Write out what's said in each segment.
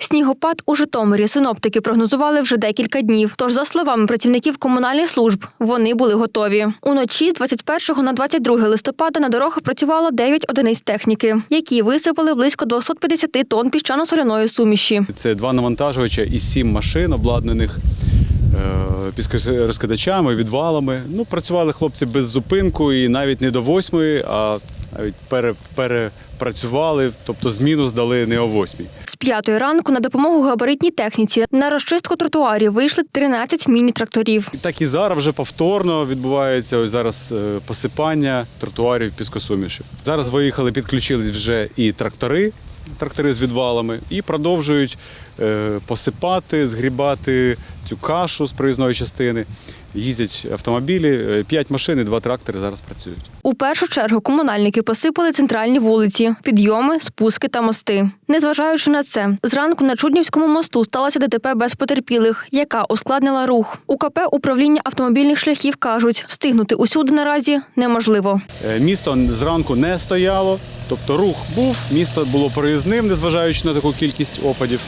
Снігопад у Житомирі синоптики прогнозували вже декілька днів. Тож, за словами працівників комунальних служб, вони були готові. Уночі з 21 на 22 листопада на дорогах працювало 9 одиниць техніки, які висипали близько 250 тонн піщано-соляної суміші. Це два навантажувача і сім машин, обладнаних е, піскорозкидачами, відвалами. Ну, працювали хлопці без зупинку і навіть не до восьмої, а навіть пере, перепрацювали, тобто зміну здали не о восьмій. П'ятої ранку на допомогу габаритній техніці на розчистку тротуарів вийшли 13 міні-тракторів. Так і зараз вже повторно відбувається ось зараз е, посипання тротуарів піскосуміші. Зараз виїхали, підключились вже і трактори, трактори з відвалами, і продовжують е, посипати, згрібати цю кашу з проїзної частини. Їздять автомобілі, е, п'ять машин і два трактори зараз працюють. У першу чергу комунальники посипали центральні вулиці, підйоми, спуски та мости. Незважаючи на це, зранку на Чуднівському мосту сталося ДТП без потерпілих, яка ускладнила рух. У КП управління автомобільних шляхів кажуть, встигнути усюди наразі неможливо. Е, Місто зранку не стояло, тобто рух був, місто було проїзним, незважаючи на таку кількість опадів.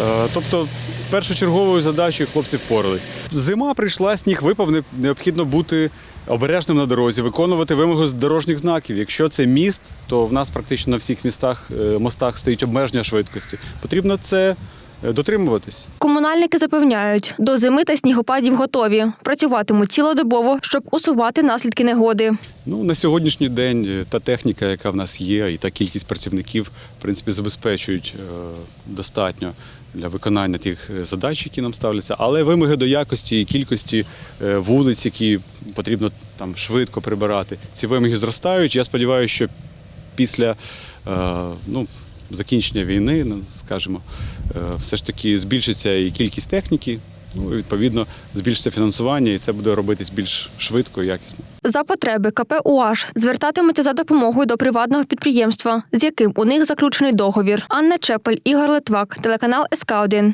Е, Тобто з першочерговою задачею хлопці впорались. Зима прийшла, сніг випав, необхідно бути обережним на дорозі, виконувати вимоги з дорожніх знаків. Якщо це міст, то в нас практично на всіх містах, е, мостах стоїть обмеження швидкості. Потрібно це дотримуватись. Комунальники запевняють, до зими та снігопадів готові. Працюватимуть цілодобово, щоб усувати наслідки негоди. Ну, на сьогоднішній день е, та техніка, яка в нас є, і та кількість працівників, в принципі, забезпечують е, достатньо для виконання тих е, задач, які нам ставляться. Але вимоги до якості і кількості е, вулиць, які потрібно там швидко прибирати, ці вимоги зростають. Я сподіваюся, що після е, ну, закінчення війни, ну, скажімо, е, все ж таки збільшиться і кількість техніки. Ну, відповідно, збільшиться фінансування, і це буде робитись більш швидко і якісно. За потреби КП УАЖ звертатиметься за допомогою до приватного підприємства, з яким у них заключений договір. Анна Чепель, Ігор Литвак, телеканал СК 1